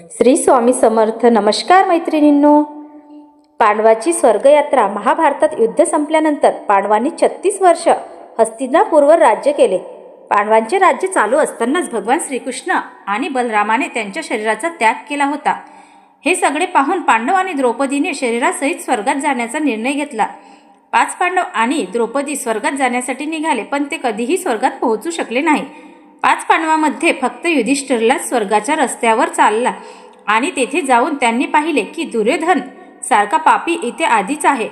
श्री स्वामी समर्थ. नमस्कार मैत्रिणींनो. पांडवाची स्वर्गयात्रा महाभारतात युद्ध संपल्यानंतर पांडवांनी छत्तीस वर्ष हस्तिनापूरवर राज्य केले. पांडवांचे राज्य चालू असतानाच भगवान श्रीकृष्ण आणि बलरामाने त्यांच्या शरीराचा त्याग केला होता. हे सगळे पाहून पांडव आणि द्रौपदीने शरीरासहित स्वर्गात जाण्याचा निर्णय घेतला. पाच पांडव आणि द्रौपदी स्वर्गात जाण्यासाठी निघाले पण ते कधीही स्वर्गात पोहोचू शकले नाही. पाच पांडवामध्ये फक्त युधिष्ठिरला स्वर्गाच्या रस्त्यावर चालला आणि तेथे जाऊन त्यांनी पाहिले की दुर्योधन सारखा पापी इथे आधीच आहे.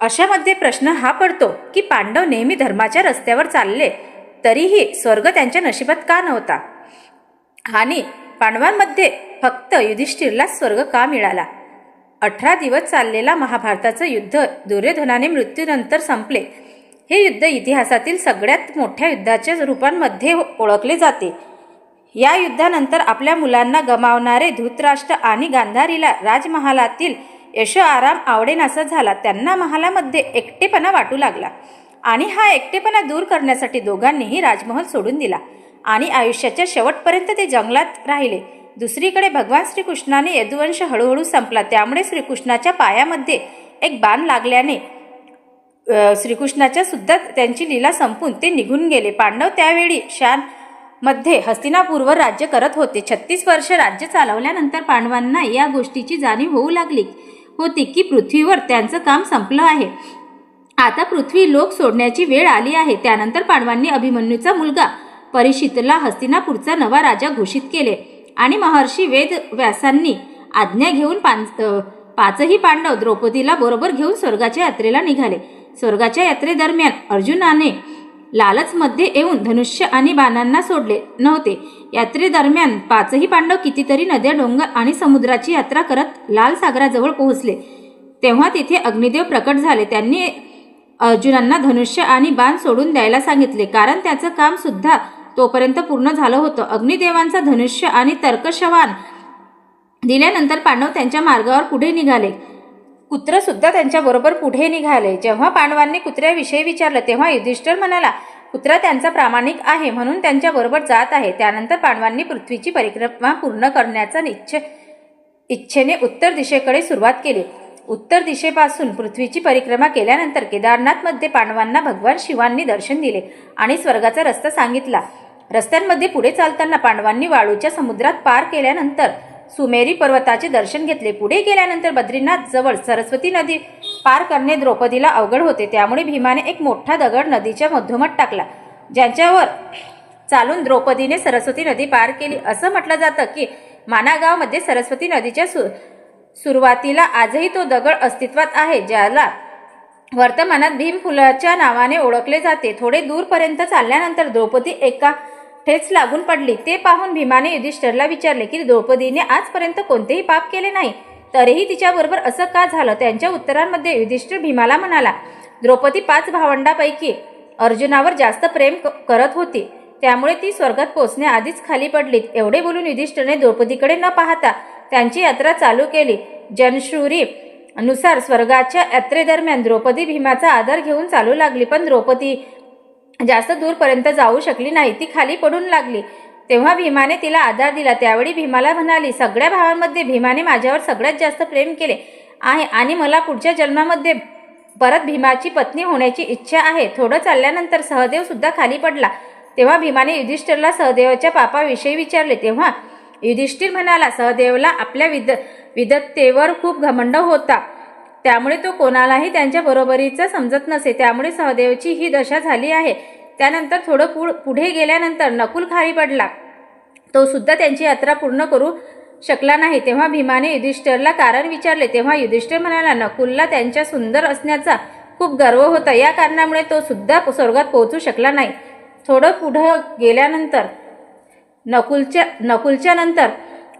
अशामध्ये प्रश्न हा पडतो की पांडव नेहमी धर्माच्या रस्त्यावर चालले तरीही स्वर्ग त्यांच्या नशिबात का नव्हता? आणि पांडवांमध्ये फक्त युधिष्ठिरला स्वर्ग का मिळाला? अठरा दिवस चाललेला महाभारताचं युद्ध दुर्योधनाने मृत्यूनंतर संपले. हे युद्ध इतिहासातील सगळ्यात मोठ्या युद्धाच्या रूपांमध्ये ओळखले जाते. या युद्धानंतर आपल्या मुलांना गमावणारे धृतराष्ट्र आणि गांधारीला राजमहालातील यश आराम आवडेनासा झाला. त्यांना महालामध्ये एकटेपणा वाटू लागला आणि हा एकटेपणा दूर करण्यासाठी दोघांनीही राजमहल सोडून दिला आणि आयुष्याच्या शेवटपर्यंत ते जंगलात राहिले. दुसरीकडे भगवान श्रीकृष्णाने यदुवंश हळूहळू संपला. त्यामुळे श्रीकृष्णाच्या पायामध्ये एक बाण लागल्याने श्रीकृष्णाच्या सुद्धा त्यांची लीला संपून ते निघून गेले. पांडव त्यावेळी शानमध्ये हस्तिनापूरवर राज्य करत होते. छत्तीस वर्ष राज्य चालवल्यानंतर पांडवांना या गोष्टीची जाणीव होऊ लागली होती की पृथ्वीवर त्यांचं काम संपलं आहे. आता पृथ्वी लोक सोडण्याची वेळ आली आहे. त्यानंतर पांडवांनी अभिमन्यूचा मुलगा परिषितला हस्तिनापूरचा नवा राजा घोषित केले आणि महर्षी वेद व्यासांनी आज्ञा घेऊन पाच पाचही पांडव द्रौपदीला बरोबर घेऊन स्वर्गाच्या यात्रेला निघाले. स्वर्गाच्या यात्रेदरम्यान अर्जुनाने लालचमध्ये येऊन धनुष्य आणि बाणांना सोडले नव्हते. यात्रेदरम्यान पाचही पांडव कितीतरी नद्या डोंगर आणि समुद्राची यात्रा करत लाल सागराजवळ पोहोचले. तेव्हा तिथे अग्निदेव प्रकट झाले. त्यांनी अर्जुनांना धनुष्य आणि बाण सोडून द्यायला सांगितले. कारण त्याचं काम सुद्धा तोपर्यंत पूर्ण झालं होतं. अग्निदेवांचा धनुष्य आणि तर्कशवान दिल्यानंतर पांडव त्यांच्या मार्गावर पुढे निघाले. कुत्रसुद्धा त्यांच्याबरोबर पुढे निघाले. जेव्हा पांडवांनी कुत्र्याविषयी विचारलं तेव्हा युधिष्ठिर म्हणाला कुत्रा त्यांचा प्रामाणिक आहे म्हणून त्यांच्याबरोबर जात आहे. त्यानंतर पांडवांनी पृथ्वीची परिक्रमा पूर्ण करण्याचा इच्छे इच्छेने उत्तर दिशेकडे सुरुवात केली. उत्तर दिशेपासून पृथ्वीची परिक्रमा केल्यानंतर केदारनाथमध्ये पांडवांना भगवान शिवांनी दर्शन दिले आणि स्वर्गाचा रस्ता सांगितला. रस्त्यांमध्ये पुढे चालताना पांडवांनी वाळूच्या समुद्रात पार केल्यानंतर सुमेरी पर्वताचे दर्शन घेतले. पुढे गेल्यानंतर बद्रीनाथ जवळ सरस्वती नदी पार करणे द्रौपदीला अवघड होते. त्यामुळे भीमाने एक मोठा दगड नदीच्या मधोमध टाकला ज्यांच्यावर चालून द्रौपदीने सरस्वती नदी पार केली. असं म्हटलं जातं की मानागावमध्ये सरस्वती नदीच्या सु सुरुवातीला आजही तो दगड अस्तित्वात आहे ज्याला वर्तमानात भीम फुलाच्या नावाने ओळखले जाते. थोडे दूरपर्यंत चालल्यानंतर द्रौपदी एका ठेच लागून पडली. ते पाहून भीमाने युधिष्ठरला विचारले की द्रौपदीने आजपर्यंत कोणतेही पाप केले नाही. तरीही तिच्याबरोबर असं का झालं? त्यांच्या उत्तरांमध्ये युधिष्ठिर भीमाला म्हणाला द्रौपदी पाच भावंडापैकी अर्जुनावर जास्त प्रेम क- करत होती. त्यामुळे ती स्वर्गात पोचण्याआधीच खाली पडली. एवढे बोलून युधिष्ठिरने द्रौपदीकडे न पाहता त्यांची यात्रा चालू केली. जनश्रुरी नुसार स्वर्गाच्या यात्रेदरम्यान द्रौपदी भीमाचा आदर घेऊन चालू लागली. पण द्रौपदी जास्त दूरपर्यंत जाऊ शकली नाही. ती खाली पडून लागली. तेव्हा भीमाने तिला आधार दिला. त्यावेळी भीमाला म्हणाली सगळ्या भावांमध्ये भीमाने माझ्यावर सगळ्यात जास्त प्रेम केले आहे आणि मला पुढच्या जन्मामध्ये परत भीमाची पत्नी होण्याची इच्छा आहे. थोडं चालल्यानंतर सहदेव सुद्धा खाली पडला. तेव्हा भीमाने युधिष्ठिरला सहदेवाच्या पापाविषयी विचारले. तेव्हा युधिष्ठिर म्हणाला सहदेवला आपल्या विद विदत्तेवर खूप घमंड होता. त्यामुळे तो कोणालाही त्यांच्या बरोबरीचं समजत नसे. त्यामुळे सहदेवची ही दशा झाली आहे. त्यानंतर थोडं पुढ पुढे गेल्यानंतर नकुल खारी पडला. तो सुद्धा त्यांची यात्रा पूर्ण करू शकला नाही. तेव्हा भीमाने युधिष्ठिरला कारण विचारले. तेव्हा युधिष्ठिर म्हणाला नकुलला त्यांच्या सुंदर असण्याचा खूप गर्व होता. या कारणामुळे तो सुद्धा स्वर्गात पोहोचू शकला नाही. थोडं पुढं गेल्यानंतर नकुलच्या नकुलच्या नंतर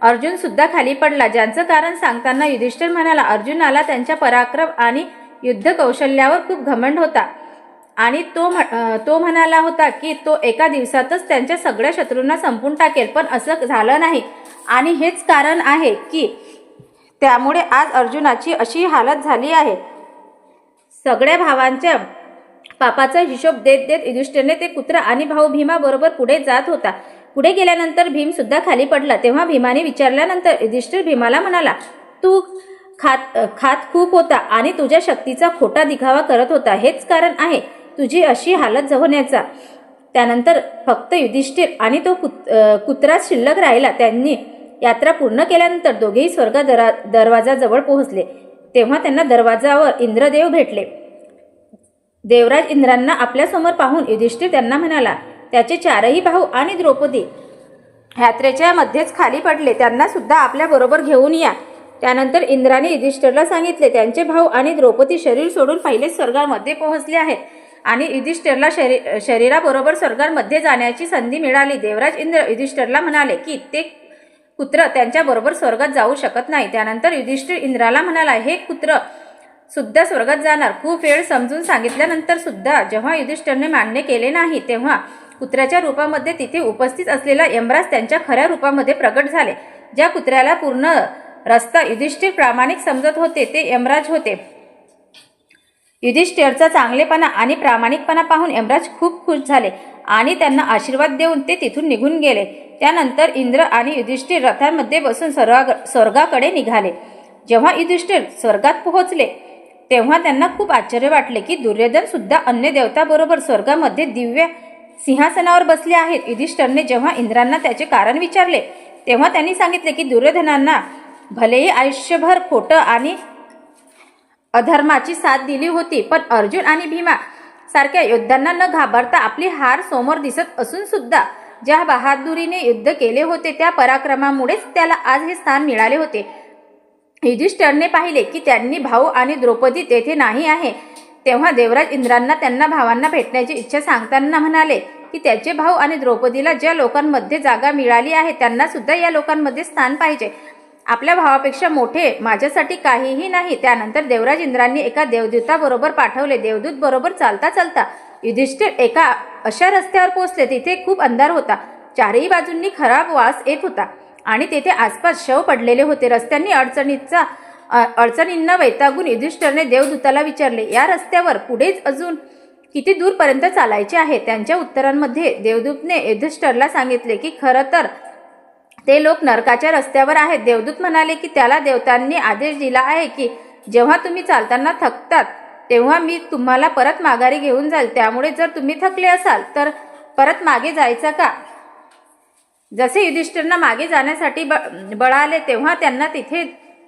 अर्जुन सुद्धा खाली पडला ज्यांचं कारण सांगताना युधिष्ठिर म्हणाला अर्जुनाला त्यांच्या पराक्रम आणि युद्ध कौशल्यावर खूप घमंड होता. आणि तो म्ह- तो म्हणाला होता की तो एका दिवसातच त्यांच्या सगळ्या शत्रूंना संपून टाकेल पण असं झालं नाही. आणि हेच कारण आहे की त्यामुळे आज अर्जुनाची अशी हालत झाली आहे. सगळ्या भावांच्या पापाचा हिशोब देत देत युधिष्ठिरने ते कुत्रा आणि भाऊ भीमाबरोबर पुढे जात होता. पुढे गेल्यानंतर भीम सुद्धा खाली पडला. तेव्हा भीमाने विचारल्यानंतर युधिष्ठिर भीमाला म्हणाला तू खात खात खूप होता आणि तुझ्या शक्तीचा खोटा दिखावा करत होता. हेच कारण आहे. तुझी अशी हालत होण्याचा त्यानंतर फक्त युधिष्ठिर आणि तो कुत कुत्रा शिल्लक राहिला. त्यांनी यात्रा पूर्ण केल्यानंतर दोघेही स्वर्ग दरा दरवाजाजवळ पोहोचले. तेव्हा त्यांना दरवाजावर इंद्रदेव भेटले. देवराज इंद्रांना आपल्यासमोर पाहून युधिष्ठिर त्यांना म्हणाला त्याचे चारही भाऊ आणि द्रौपदी यात्रेच्या मध्येच खाली पडले. त्यांना सुद्धा घेऊन या. त्यानंतर इंद्राने युधिष्ठिरला सांगितले त्यांचे भाऊ आणि द्रौपदी शरीर सोडून पहिलेच स्वर्गामध्ये पोहोचले आहेत आणि युधिष्ठिरला शरी शरीराबरोबर स्वर्गामध्ये जाण्याची संधी मिळाली. देवराज इंद्र युधिष्ठिरला म्हणाले की ते कुत्र त्यांच्याबरोबर स्वर्गात जाऊ शकत नाही. त्यानंतर युधिष्ठिर इंद्राला म्हणाला हे कुत्र सुद्धा स्वर्गात जाणार. खूप वेळ समजून सांगितल्यानंतर सुद्धा जेव्हा युधिष्ठिरने मान्य केले नाही तेव्हा कुत्र्याच्या रूपामध्ये तिथे उपस्थित असलेला यमराज त्यांच्या खऱ्या रूपामध्ये प्रकट झाले. ज्या कुत्र्याला पूर्ण रस्ता युधिष्ठिर प्रामाणिक समजत होते ते यमराज होते. युधिष्ठिरचा चांगलेपणा आणि प्रामाणिकपणा पाहून यमराज खूप खुश झाले आणि त्यांना आशीर्वाद देऊन ते तिथून निघून गेले. त्यानंतर इंद्र आणि युधिष्ठिर रथांमध्ये बसून स्वर्गा स्वर्गाकडे निघाले. जेव्हा युधिष्ठिर स्वर्गात पोहोचले तेव्हा त्यांना खूप आश्चर्य वाटले की दुर्योधन सुद्धा अन्य देवताबरोबर स्वर्गामध्ये दिव्य सिंहासनावर बसले आहेत. युधिष्ठरने जेव्हा इंद्रांना त्याचे कारण विचारले तेव्हा त्यांनी सांगितले की दुर्योधनांना भलेही आयुष्यभर खोटं आणि अधर्माची साथ दिली होती पण अर्जुन आणि भीमा सारख्या योद्ध्यांना न घाबरता आपली हार समोर दिसत असून सुद्धा ज्या बहादुरीने युद्ध केले होते त्या पराक्रमामुळेच त्याला आज हे स्थान मिळाले होते. युधिष्ठरने पाहिले की त्यांनी भाऊ आणि द्रौपदी तेथे नाही आहे. तेव्हा देवराज इंद्रांना त्यांना भावांना भेटण्याची इच्छा सांगताना म्हणाले की त्याचे भाऊ आणि द्रौपदीला ज्या लोकांमध्ये जागा मिळाली आहे त्यांना सुद्धा या लोकांमध्ये स्थान पाहिजे. आपल्या भावापेक्षा मोठे माझ्यासाठी काहीही नाही. त्यानंतर देवराज इंद्रांनी एका देवदूताबरोबर पाठवले. देवदूत बरोबर चालता चालता युधिष्ठिर एका अशा रस्त्यावर पोहोचले. तिथे खूप अंधार होता. चारही बाजूंनी खराब वास येत होता आणि तेथे आसपास शव पडलेले होते. रस्त्यांनी अडचणीचा अडचणींना वैतागून युधिष्ठरने देवदूताला विचारले या रस्त्यावर पुढेच अजून किती दूरपर्यंत चालायचे आहे? त्यांच्या उत्तरांमध्ये देवदूतने युधिष्ठरला सांगितले की खरं तर ते लोक नरकाच्या रस्त्यावर आहेत. देवदूत म्हणाले की त्याला देवतांनी आदेश दिला आहे की जेव्हा तुम्ही चालताना थकतात तेव्हा मी तुम्हाला परत माघारी घेऊन जाईल. त्यामुळे जर तुम्ही थकले असाल तर परत मागे जायचं का? जसे युधिष्ठिरना मागे जाण्यासाठी ब बळाले तेव्हा त्यांना तिथे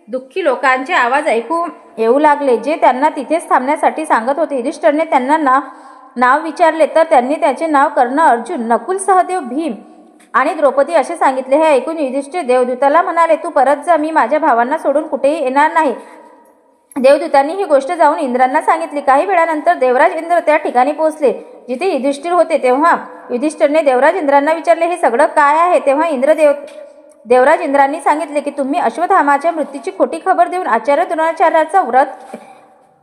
दुःखी लोकांचे आवाज ऐकू येऊ लागले. जे त्यांना तिथेच थांबण्यासाठी सांगत होते. युधिष्ठरने त्यांना नाव नाव विचारले तर त्यांनी त्याचे नाव कर्ण अर्जुन नकुल सहदेव भीम आणि द्रौपदी असे सांगितले. हे ऐकून युधिष्ठिर देवदूताला म्हणाले तू परत जा. मी माझ्या भावांना सोडून कुठेही येणार नाही. देवदूतांनी ही गोष्ट जाऊन इंद्रांना सांगितली. काही वेळानंतर देवराज इंद्र त्या ठिकाणी पोहोचले. जिथे युधिष्ठिर होते तेव्हा युधिष्ठिरने देवराज इंद्रांना विचारले हे सगळं काय आहे? तेव्हा इंद्रदेव देवराज इंद्रांनी सांगितले की तुम्ही अश्वधामाच्या मृत्यूची खोटी खबर देऊन आचार्य द्रोणाचार्याचा व्रत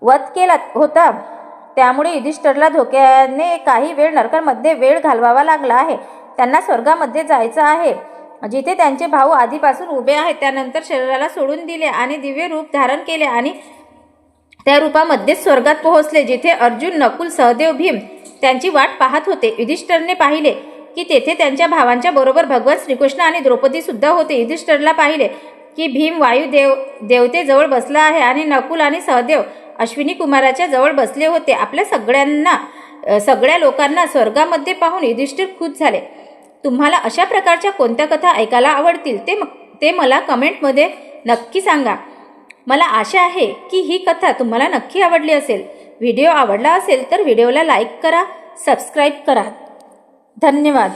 वध केला होता. त्यामुळे युधिष्ठिरला धोक्याने काही वेळ नरकांमध्ये वेळ घालवावा लागला आहे. त्यांना स्वर्गामध्ये जायचं आहे. जिथे त्यांचे भाऊ आधीपासून उभे आहेत त्यानंतर शरीराला सोडून दिले आणि दिव्य रूप धारण केले आणि त्या रूपामध्येच स्वर्गात पोहोचले जिथे अर्जुन नकुल सहदेव भीम त्यांची वाट पाहत होते. युधिष्ठरने पाहिले की तेथे त्यांच्या भावांच्या बरोबर भगवान श्रीकृष्ण आणि द्रौपदी सुद्धा होते. युधिष्ठिरला पाहिले की भीम वायू देव देवतेजवळ बसला आहे आणि नकुल आणि सहदेव अश्विनी कुमाराच्या जवळ बसले होते. आपल्या सगळ्यांना सगळ्या लोकांना स्वर्गामध्ये पाहून युधिष्ठिर खुश झाले. तुम्हाला अशा प्रकारच्या कोणत्या कथा ऐकायला आवडतील ते म- ते मला कमेंटमध्ये नक्की सांगा. मला आशा आहे की ही कथा तुम्हाला नक्की आवडली असेल. व्हिडिओ आवडला असेल तर व्हिडिओला लाईक करा सबस्क्राईब करा. धन्यवाद.